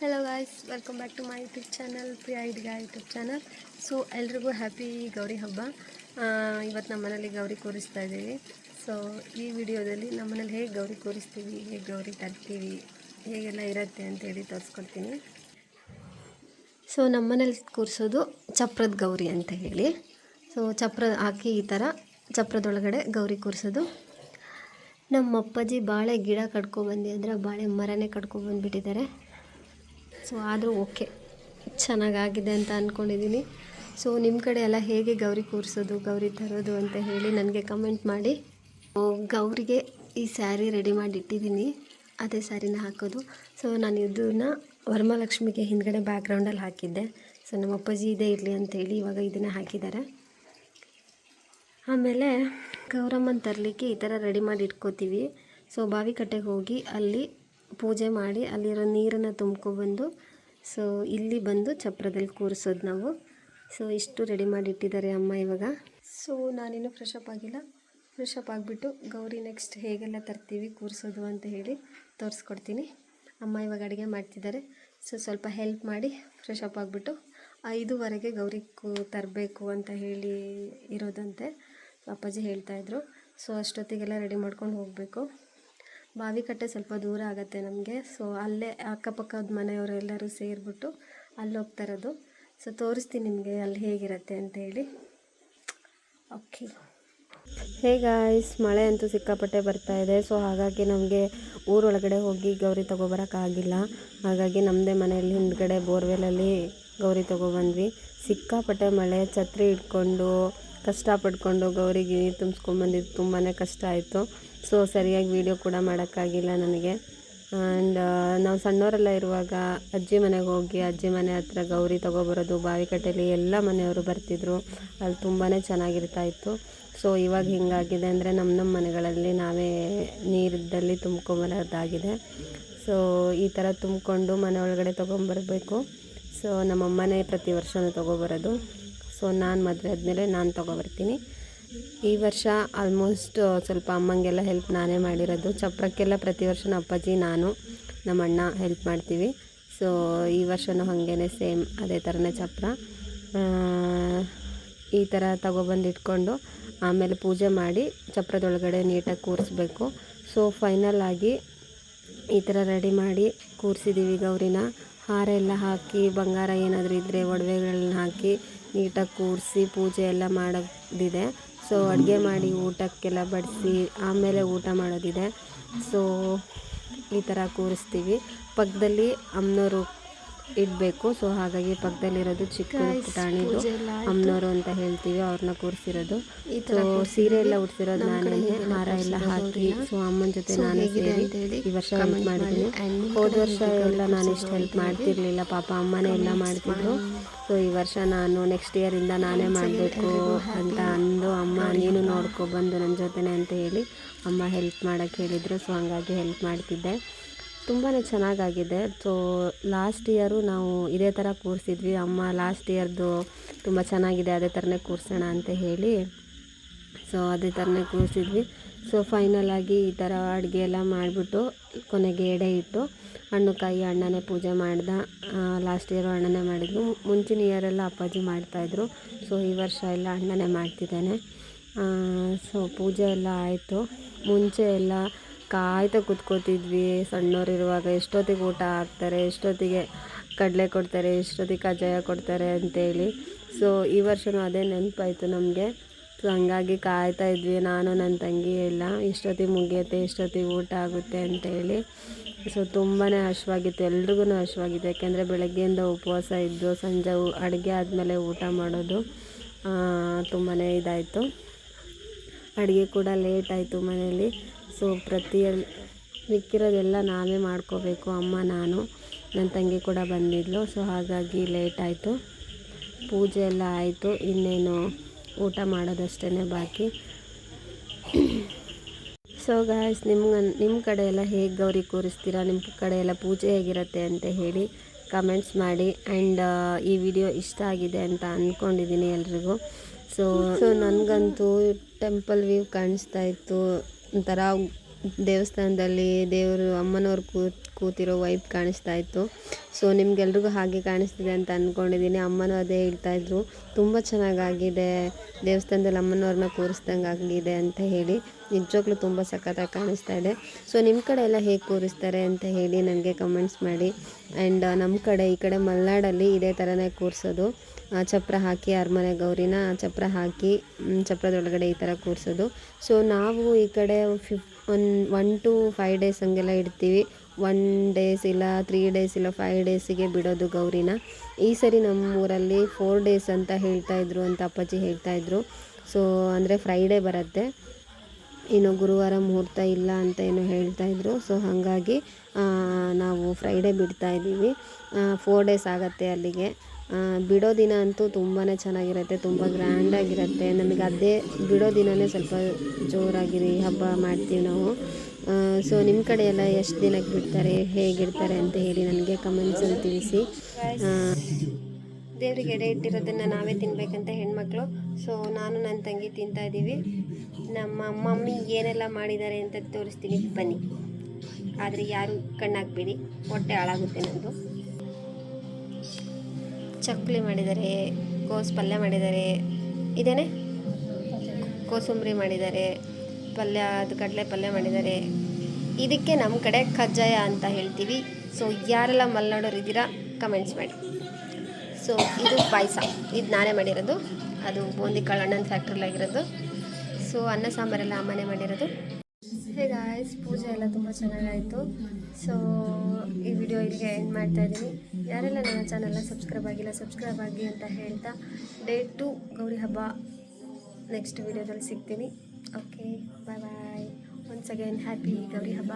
Hello guys welcome back to my YouTube channel Priya ಇಡ್ಗ YouTube channel so ಎಲ್ರಿಗೂ happy Gauri ಹಬ್ಬ. ಇವತ್ತು ನಮ್ಮ ಮನೇಲಿ ಗೌರಿ ಕೂರಿಸ್ತಾ ಇದ್ದೀವಿ. ಸೊ ಈ ವಿಡಿಯೋದಲ್ಲಿ ನಮ್ಮ ಮನೇಲಿ ಹೇಗೆ ಗೌರಿ ಕೂರಿಸ್ತೀವಿ, ಹೇಗೆ ಗೌರಿ ತರ್ತೀವಿ, ಹೇಗೆಲ್ಲ ಇರುತ್ತೆ ಅಂತೇಳಿ ತೋರಿಸ್ಕೊಳ್ತೀನಿ ಸೊ ನಮ್ಮ ಮನೇಲಿ ಕೂರಿಸೋದು ಚಪ್ರದ ಗೌರಿ ಅಂತ ಹೇಳಿ. ಸೊ ಚಪ್ರ ಹಾಕಿ ಈ ಥರ ಚಪ್ರದೊಳಗಡೆ ಗೌರಿ ಕೂರಿಸೋದು. ನಮ್ಮ ಅಪ್ಪಾಜಿ ಬಾಳೆ ಗಿಡ ಕಟ್ಕೊಬಂದು ಅಂದರೆ ಬಾಳೆ ಮರನೇ ಕಟ್ಕೊಬಂದ್ಬಿಟ್ಟಿದ್ದಾರೆ ಸೊ ಆದರೂ ಓಕೆ. ಚೆನ್ನಾಗಾಗಿದೆ ಅಂತ ಅಂದ್ಕೊಂಡಿದ್ದೀನಿ ಸೊ ನಿಮ್ಮ ಕಡೆ ಎಲ್ಲ ಹೇಗೆ ಗೌರಿ ಕೂರಿಸೋದು, ಗೌರಿ ತರೋದು ಅಂತ ಹೇಳಿ ನನಗೆ ಕಮೆಂಟ್ ಮಾಡಿ. ಗೌರಿಗೆ ಈ ಸ್ಯಾರಿ ರೆಡಿ ಮಾಡಿ ಇಟ್ಟಿದ್ದೀನಿ ಅದೇ ಸ್ಯಾರಿನ ಹಾಕೋದು. ಸೊ ನಾನು ಇದನ್ನ ವರಮಹಾಲಕ್ಷ್ಮಿಗೆ ಹಿಂದ್ಗಡೆ ಬ್ಯಾಕ್ಗ್ರೌಂಡಲ್ಲಿ ಹಾಕಿದ್ದೆ. ಸೊ ನಮ್ಮ ಅಪ್ಪಾಜಿ ಇದೇ ಇರಲಿ ಅಂತೇಳಿ ಇವಾಗ ಇದನ್ನು ಹಾಕಿದ್ದಾರೆ. ಆಮೇಲೆ ಗೌರಮ್ಮನ ತರಲಿಕ್ಕೆ ಈ ಥರ ರೆಡಿ ಮಾಡಿ ಇಟ್ಕೋತೀವಿ. ಸೊ ಬಾವಿಕಟ್ಟೆಗೆ ಹೋಗಿ ಅಲ್ಲಿ ಪೂಜೆ ಮಾಡಿ ಅಲ್ಲಿರೋ ನೀರನ್ನು ತುಂಬ್ಕೊಬಂದು ಸೊ ಇಲ್ಲಿ ಬಂದು ಚಪ್ರದಲ್ಲಿ ಕೂರಿಸೋದು ನಾವು. ಸೊ ಇಷ್ಟು ರೆಡಿ ಮಾಡಿ ಇಟ್ಟಿದ್ದಾರೆ ಅಮ್ಮ ಇವಾಗ. ಸೊ ನಾನೇನು ಫ್ರೆಶ್ ಅಪ್ ಆಗಿಲ್ಲ. ಫ್ರೆಶ್ ಅಪ್ ಆಗಿಬಿಟ್ಟು ಗೌರಿ ನೆಕ್ಸ್ಟ್ ಹೇಗೆಲ್ಲ ತರ್ತೀವಿ, ಕೂರಿಸೋದು ಅಂತ ಹೇಳಿ ತೋರಿಸ್ಕೊಡ್ತೀನಿ. ಅಮ್ಮ ಇವಾಗ ಅಡುಗೆ ಮಾಡ್ತಿದ್ದಾರೆ. ಸೊ ಸ್ವಲ್ಪ ಹೆಲ್ಪ್ ಮಾಡಿ ಫ್ರೆಶ್ ಅಪ್ ಆಗಿಬಿಟ್ಟು ಐದುವರೆಗೆ ಗೌರಿ ಕೂ ತರಬೇಕು ಅಂತ ಹೇಳಿ ಇರೋದಂತೆ ಅಪ್ಪಾಜಿ ಹೇಳ್ತಾಯಿದ್ರು ಸೊ ಅಷ್ಟೊತ್ತಿಗೆಲ್ಲ ರೆಡಿ ಮಾಡ್ಕೊಂಡು ಹೋಗಬೇಕು. ಬಾವಿಕಟ್ಟೆ ಸ್ವಲ್ಪ ದೂರ ಆಗುತ್ತೆ ನಮಗೆ. ಸೊ ಅಲ್ಲೇ ಅಕ್ಕಪಕ್ಕದ ಮನೆಯವರೆಲ್ಲರೂ ಸೇರಿಬಿಟ್ಟು ಅಲ್ಲಿ ಹೋಗ್ತಾ ಇರೋದು. ಸೊ ತೋರಿಸ್ತೀನಿ ನಿಮಗೆ ಅಲ್ಲಿ ಹೇಗಿರುತ್ತೆ ಅಂತ ಹೇಳಿ. ಓಕೆ ಹೇ ಗಾಯ್ಸ್ ಮಳೆ ಅಂತೂ ಸಿಕ್ಕಾಪಟ್ಟೆ ಬರ್ತಾ ಇದೆ. ಸೊ ಹಾಗಾಗಿ ನಮಗೆ ಊರೊಳಗಡೆ ಹೋಗಿ ಗೌರಿ ತೊಗೊಬರೋಕ್ಕಾಗಿಲ್ಲ ಹಾಗಾಗಿ ನಮ್ಮದೇ ಮನೆಯಲ್ಲಿ ಹಿಂದ್ಗಡೆ ಬೋರ್ವೆಲಲ್ಲಿ ಗೌರಿ ತೊಗೊಬಂದ್ವಿ. ಸಿಕ್ಕಾಪಟ್ಟೆ ಮಳೆ, ಛತ್ರಿ ಇಟ್ಕೊಂಡು ಕಷ್ಟಪಟ್ಕೊಂಡು ಗೌರಿಗೆ ನೀರು ತುಂಬಿಸ್ಕೊಂಬಂದಿದ್ದು ತುಂಬಾ ಕಷ್ಟ ಆಯಿತು. ಸೊ ಸರಿಯಾಗಿ ವೀಡಿಯೋ ಕೂಡ ಮಾಡೋಕ್ಕಾಗಿಲ್ಲ ನನಗೆ. ಆ್ಯಂಡ್ ನಾವು ಸಣ್ಣವರೆಲ್ಲ ಇರುವಾಗ ಅಜ್ಜಿ ಮನೆಗೆ ಹೋಗಿ ಅಜ್ಜಿ ಮನೆ ಹತ್ರ ಗೌರಿ ತೊಗೊಬರೋದು ಬಾವಿಕಟ್ಟೆಯಲ್ಲಿ ಎಲ್ಲ ಮನೆಯವರು ಬರ್ತಿದ್ರು. ಅಲ್ಲಿ ತುಂಬಾ ಚೆನ್ನಾಗಿರ್ತಾ ಇತ್ತು. ಸೊ ಇವಾಗ ಹಿಂಗಾಗಿದೆ ಅಂದರೆ ನಮ್ಮ ನಮ್ಮ ಮನೆಗಳಲ್ಲಿ ನಾವೇ ನೀರಿದ್ದಲ್ಲಿ ತುಂಬ್ಕೊಂಬರೋದಾಗಿದೆ. ಸೊ ಈ ಥರ ತುಂಬಿಕೊಂಡು ಮನೆ ಒಳಗಡೆ ತೊಗೊಂಬರ್ಬೇಕು. ಸೊ ನಮ್ಮಮ್ಮನೇ ಪ್ರತಿ ವರ್ಷವೂ ತೊಗೊಬರೋದು. ಸೊ ನಾನು ಮದುವೆ ಆದಮೇಲೆ ನಾನು ತೊಗೊಬರ್ತೀನಿ. ಈ ವರ್ಷ ಆಲ್ಮೋಸ್ಟ್ ಸ್ವಲ್ಪ ಅಮ್ಮಂಗೆಲ್ಲ ಹೆಲ್ಪ್ ನಾನೇ ಮಾಡಿರೋದು. ಚಪ್ರಕ್ಕೆಲ್ಲ ಪ್ರತಿ ವರ್ಷ ಅಪ್ಪಾಜಿ, ನಾನು ನಮ್ಮ ಅಣ್ಣ ಹೆಲ್ಪ್ ಮಾಡ್ತೀವಿ. ಸೊ ಈ ವರ್ಷವೂ ಹಾಗೇ ಸೇಮ್ ಅದೇ ಥರನೇ ಚಪ್ರ. ಈ ಥರ ತಗೊಬಂದು ಇಟ್ಕೊಂಡು ಆಮೇಲೆ ಪೂಜೆ ಮಾಡಿ ಚಪ್ರದೊಳಗಡೆ ನೀಟಾಗಿ ಕೂರಿಸ್ಬೇಕು. ಸೊ ಫೈನಲ್ ಆಗಿ ಈ ಥರ ರೆಡಿ ಮಾಡಿ ಕೂರಿಸಿದ್ದೀವಿ ಗೌರಿನ. ಹಾರ ಎಲ್ಲ ಹಾಕಿ, ಬಂಗಾರ ಏನಾದರೂ ಇದ್ದರೆ ಒಡವೆಗಳನ್ನ ಹಾಕಿ ನೀಟಾಗಿ ಕೂರಿಸಿ ಪೂಜೆ ಎಲ್ಲ ಮಾಡೋದಿದೆ. ಸೊ ಅಡುಗೆ ಮಾಡಿ ಊಟಕ್ಕೆಲ್ಲ ಬಡಿಸಿ ಆಮೇಲೆ ಊಟ ಮಾಡೋದಿದೆ. ಸೊ ಈ ಥರ ಕೂರಿಸ್ತೀವಿ. ಪಕ್ಕದಲ್ಲಿ ಅಮ್ಮನವರು ಇಡಬೇಕು. ಸೊ ಹಾಗಾಗಿ ಪಕ್ಕದಲ್ಲಿರೋದು ಚಿಕ್ಕ ಪುಟಾಣಿದು ಅಮ್ಮನವರು ಅಂತ ಹೇಳ್ತೀವಿ ಅವ್ರನ್ನ ಕೂರಿಸಿರೋದು. ಸೊ ಸೀರೆ ಎಲ್ಲ ಉಡ್ಸಿರೋದು ನಾನೇ ಹಾರ ಎಲ್ಲ ಹಾಕಿ ಸೊ ಅಮ್ಮನ ಜೊತೆ ನಾನೇ ಸೇರಿ ಈ ವರ್ಷ ಹೆಲ್ಪ್ ಮಾಡಿದ್ದೀನಿ. ಹೋದ ವರ್ಷ ಎಲ್ಲ ನಾನು ಇಷ್ಟು ಹೆಲ್ಪ್ ಮಾಡ್ತಿರ್ಲಿಲ್ಲ ಪಾಪ ಅಮ್ಮನೇ ಎಲ್ಲ ಮಾಡ್ತಿದ್ರು. ಸೊ ಈ ವರ್ಷ ನಾನು ನೆಕ್ಸ್ಟ್ ಇಯರಿಂದ ನಾನೇ ಮಾಡಬೇಕು ಅಂತ ಅಂದು ಅಮ್ಮ ನೀನು ನೋಡ್ಕೊ ಬಂದು ನನ್ನ ಜೊತೆನೆ ಅಂತ ಹೇಳಿ ಅಮ್ಮ ಹೆಲ್ಪ್ ಮಾಡೋಕ್ಕೆ ಹೇಳಿದರು. ಸೊ ಹಂಗಾಗಿ ಹೆಲ್ಪ್ ಮಾಡ್ತಿದ್ದೆ. ತುಂಬಾ ಚೆನ್ನಾಗಾಗಿದೆ. ಸೊ ಲಾಸ್ಟ್ ಇಯರು ನಾವು ಇದೇ ಥರ ಕೂರಿಸಿದ್ವಿ. ಅಮ್ಮ ಲಾಸ್ಟ್ ಇಯರ್ದು ತುಂಬ ಚೆನ್ನಾಗಿದೆ, ಅದೇ ಥರನೇ ಕೂರಿಸೋಣ ಅಂತ ಹೇಳಿ. ಸೊ ಅದೇ ಥರನೇ ಕೂರಿಸಿದ್ವಿ. ಸೊ ಫೈನಲ್ ಆಗಿ ಈ ಥರ ಅಡುಗೆ ಎಲ್ಲ ಮಾಡಿಬಿಟ್ಟು ಕೊನೆಗೆ ಎಡೆ ಇಟ್ಟು ಹಣ್ಣು ಕಾಯಿ ಅಣ್ಣನೇ ಪೂಜೆ ಮಾಡ್ದ ಲಾಸ್ಟ್ ಇಯರು ಅಣ್ಣನೇ ಮಾಡಿದ್ರು ಮುಂಚಿನ ಇಯರೆಲ್ಲ ಅಪ್ಪಾಜಿ ಮಾಡ್ತಾಯಿದ್ರು ಸೊ ಈ ವರ್ಷ ಎಲ್ಲ ಅಣ್ಣನೇ ಮಾಡ್ತಿದ್ದಾನೆ. ಸೊ ಪೂಜೆ ಎಲ್ಲ ಆಯಿತು. ಮುಂಚೆ ಎಲ್ಲ ಕಾಯ್ತಾ ಕೂತ್ಕೋತಿದ್ವಿ ಸಣ್ಣವರಿರುವಾಗ ಎಷ್ಟೊತ್ತಿಗೆ ಊಟ ಹಾಕ್ತಾರೆ, ಎಷ್ಟೊತ್ತಿಗೆ ಕಡಲೆ ಕೊಡ್ತಾರೆ, ಎಷ್ಟೊತ್ತಿಗೆ ಕಜ್ಜಾಯ ಕೊಡ್ತಾರೆ ಅಂತೇಳಿ. ಸೊ ಈ ವರ್ಷವೂ ಅದೇ ನೆನಪಾಯಿತು ನಮಗೆ. ಸೊ ಹಂಗಾಗಿ ಕಾಯ್ತಾ ಇದ್ವಿ. ನಾನು ನನ್ನ ತಂಗಿ ಎಲ್ಲ ಎಷ್ಟೊತ್ತಿಗೆ ಮುಗಿಯುತ್ತೆ ಎಷ್ಟೊತ್ತಿಗೆ ಊಟ ಆಗುತ್ತೆ ಅಂತೇಳಿ. ಸೊ ತುಂಬಾ ಹಶ್ವಾಗಿತ್ತು. ಎಲ್ರಿಗೂ ಹಶ್ವಾಗಿತ್ತು. ಯಾಕೆಂದರೆ ಬೆಳಗ್ಗೆಯಿಂದ ಉಪವಾಸ ಇದ್ದು, ಸಂಜೆ ಅಡುಗೆ ಆದಮೇಲೆ ಊಟ ಮಾಡೋದು ತುಂಬಾ ಇದಾಯಿತು. ಅಡುಗೆ ಕೂಡ ಲೇಟ್ ಆಯಿತು ಮನೆಯಲ್ಲಿ ಸೊ ಪ್ರತಿಯೊಂದು ಮಿಕ್ಕಿರೋದೆಲ್ಲ ನಾವೇ ಮಾಡ್ಕೋಬೇಕು. ಅಮ್ಮ, ನಾನು ನನ್ನ ತಂಗಿ ಕೂಡ ಬಂದಿದ್ಲು. ಸೊ ಹಾಗಾಗಿ ಲೇಟ್ ಆಯಿತು. ಪೂಜೆ ಎಲ್ಲ ಆಯಿತು. ಇನ್ನೇನು ಊಟ ಮಾಡೋದಷ್ಟೇ ಬಾಕಿ. ಸೊ ಗಾಯ್ಸ್, ನಿಮ್ಗೆ ನಿಮ್ಮ ಕಡೆ ಎಲ್ಲ ಹೇಗೆ ಗೌರಿ ಕೂರಿಸ್ತೀರಾ? ನಿಮ್ಮ ಕಡೆ ಎಲ್ಲ ಪೂಜೆ ಹೇಗಿರುತ್ತೆ ಅಂತ ಹೇಳಿ ಕಮೆಂಟ್ಸ್ ಮಾಡಿ. ಆ್ಯಂಡ್ ಈ ವಿಡಿಯೋ ಇಷ್ಟ ಆಗಿದೆ ಅಂತ ಅಂದ್ಕೊಂಡಿದ್ದೀನಿ ಎಲ್ರಿಗೂ. ಸೊ ಸೊ ನನಗಂತೂ ಟೆಂಪಲ್ ವ್ಯೂ ಕಾಣಿಸ್ತಾ ಇತ್ತು. ಒಂಥರ ದೇವಸ್ಥಾನದಲ್ಲಿ ದೇವರು ಅಮ್ಮನವ್ರು ಕೂತ್ ಕೂತಿರೋ ವೈಬ್ ಕಾಣಿಸ್ತಾ ಇತ್ತು. ಸೊ ನಿಮ್ಗೆಲ್ರಿಗೂ ಹಾಗೆ ಕಾಣಿಸ್ತಿದೆ ಅಂತ ಅಂದ್ಕೊಂಡಿದ್ದೀನಿ ಅಮ್ಮನೂ ಅದೇ ಹೇಳ್ತಾಯಿದ್ರು ತುಂಬ ಚೆನ್ನಾಗಾಗಿದೆ. ದೇವಸ್ಥಾನದಲ್ಲಿ ಅಮ್ಮನವ್ರನ್ನ ಕೂರಿಸ್ದಂಗೆ ಆಗಿದೆ ಅಂತ ಹೇಳಿ. ನಿಜವಾಗ್ಲೂ ತುಂಬ ಸಖತ್ತಾಗಿ ಕಾಣಿಸ್ತಾ ಇದೆ. ಸೊ ನಿಮ್ಮ ಕಡೆ ಎಲ್ಲ ಹೇಗೆ ಕೂರಿಸ್ತಾರೆ ಅಂತ ಹೇಳಿ ನನಗೆ ಕಮೆಂಟ್ಸ್ ಮಾಡಿ. ಆ್ಯಂಡ್ ನಮ್ಮ ಕಡೆ, ಈ ಕಡೆ ಮಲೆನಾಡಲ್ಲಿ ಇದೇ ಥರನೇ ಕೂರಿಸೋದು. ಚಪ್ರ ಹಾಕಿ, ಅರಮನೆ ಗೌರಿನ ಚಪ್ರ ಹಾಕಿ ಚಪ್ರದೊಳಗಡೆ ಈ ಥರ ಕೂರಿಸೋದು. ಸೊ ನಾವು ಈ ಕಡೆ ಫಿಫ್ one one two five days ಹಂಗೆಲ್ಲ ಇಡ್ತೀವಿ. ಒನ್ ಡೇಸ್ ಇಲ್ಲ ತ್ರೀ ಡೇಸ್ ಇಲ್ಲ ಫೈವ್ ಡೇಸಿಗೆ ಬಿಡೋದು ಗೌರಿನ. ಈ ಸರಿ ನಮ್ಮ ಊರಲ್ಲಿ ಫೋರ್ ಡೇಸ್ ಅಂತ ಹೇಳ್ತಾ ಇದ್ರು ಅಂತ ಅಪ್ಪಾಜಿ ಹೇಳ್ತಾ ಇದ್ರು. ಸೊ ಅಂದರೆ ಫ್ರೈಡೇ ಬರುತ್ತೆ. ಇನ್ನು ಗುರುವಾರ ಮುಹೂರ್ತ ಇಲ್ಲ ಅಂತ ಏನೋ ಹೇಳ್ತಾ ಇದ್ರು. ಸೊ ಹಾಗಾಗಿ ನಾವು ಫ್ರೈಡೇ ಬಿಡ್ತಾ ಇದ್ದೀವಿ. ಫೋರ್ ಡೇಸ್ ಆಗುತ್ತೆ ಅಲ್ಲಿಗೆ. ಬಿಡೋ ದಿನ ಅಂತೂ ತುಂಬಾ ಚೆನ್ನಾಗಿರುತ್ತೆ, ತುಂಬ ಗ್ರ್ಯಾಂಡಾಗಿರುತ್ತೆ ನಮಗೆ ಅದೇ ಬಿಡೋ ದಿನವೇ ಸ್ವಲ್ಪ ಜೋರಾಗಿ ಹಬ್ಬ ಮಾಡ್ತೀವಿ ನಾವು. ಸೊ ನಿಮ್ಮ ಕಡೆ ಎಲ್ಲ ಎಷ್ಟು ದಿನಕ್ಕೆ ಬಿಡ್ತಾರೆ, ಹೇಗಿರ್ತಾರೆ ಅಂತ ಹೇಳಿ ನನಗೆ ಕಮೆಂಟ್ಸಲ್ಲಿ ತಿಳಿಸಿ. ದೇವರಿಗೆ ಎಡೆ ಇಟ್ಟಿರೋದನ್ನು ನಾವೇ ತಿನ್ನಬೇಕಂತ ಹೆಣ್ಮಕ್ಳು. ಸೊ ನಾನು ನನ್ನ ತಂಗಿ ತಿಂತಾ ಇದ್ದೀವಿ. ನಮ್ಮ ಮಮ್ಮಿ ಏನೆಲ್ಲ ಮಾಡಿದ್ದಾರೆ ಅಂತ ತೋರಿಸ್ತೀನಿ. ಬನ್ನಿ. ಆದರೆ ಯಾರು ಕಣ್ಣಾಕ್ಬೇಡಿ ಹೊಟ್ಟೆ ಹಾಳಾಗುತ್ತೆ ನಂದು. ಚಕ್ಕುಲಿ ಮಾಡಿದ್ದಾರೆ, ಕೋಸು ಪಲ್ಯ ಮಾಡಿದ್ದಾರೆ. ಇದೇನೆ? ಕೋಸಂಬರಿ ಮಾಡಿದ್ದಾರೆ, ಪಲ್ಯ, ಅದು ಕಡಲೆ ಪಲ್ಯ ಮಾಡಿದ್ದಾರೆ. ಇದಕ್ಕೆ ನಮ್ಮ ಕಡೆ ಕಜ್ಜಾಯ ಅಂತ ಹೇಳ್ತೀವಿ. ಸೊ ಯಾರೆಲ್ಲ ಮಲ್ನಾಡೋರು ಇದ್ದೀರಾ ಕಮೆಂಟ್ಸ್ ಮಾಡಿ. ಸೊ ಇದು ಪಾಯಸ. ಇದು ನಾನೇ ಮಾಡಿರೋದು. ಅದು ಬೂಂದಿ ಕಳ್ಳಣ್ಣನ ಫ್ಯಾಕ್ಟ್ರಿಲಾಗಿರೋದು ಸೊ ಅನ್ನ ಸಾಂಬಾರೆಲ್ಲ ಅಮ್ಮನೇ ಮಾಡಿರೋದು. ಹೇ ಗಾಯ್ಸ್ ಪೂಜೆ ಎಲ್ಲ ತುಂಬ ಚೆನ್ನಾಗಾಯಿತು. ಸೊ ಈ ವಿಡಿಯೋ ಇಲ್ಲಿಗೆ ಎಂಡ್ ಮಾಡ್ತಾ ಇದ್ದೀನಿ. ಯಾರೆಲ್ಲ ನನ್ನ ಚಾನಲ್ನ ಸಬ್ಸ್ಕ್ರೈಬ್ ಆಗಿಲ್ಲ ಸಬ್ಸ್ಕ್ರೈಬ್ ಆಗಿ ಅಂತ ಹೇಳ್ತಾ ಡೇ ಟು ಗೌರಿ ಹಬ್ಬ ನೆಕ್ಸ್ಟ್ ವಿಡಿಯೋದಲ್ಲಿ ಸಿಗ್ತೀನಿ. Okay bye bye once again happy Gauri ಹಬ್ಬ.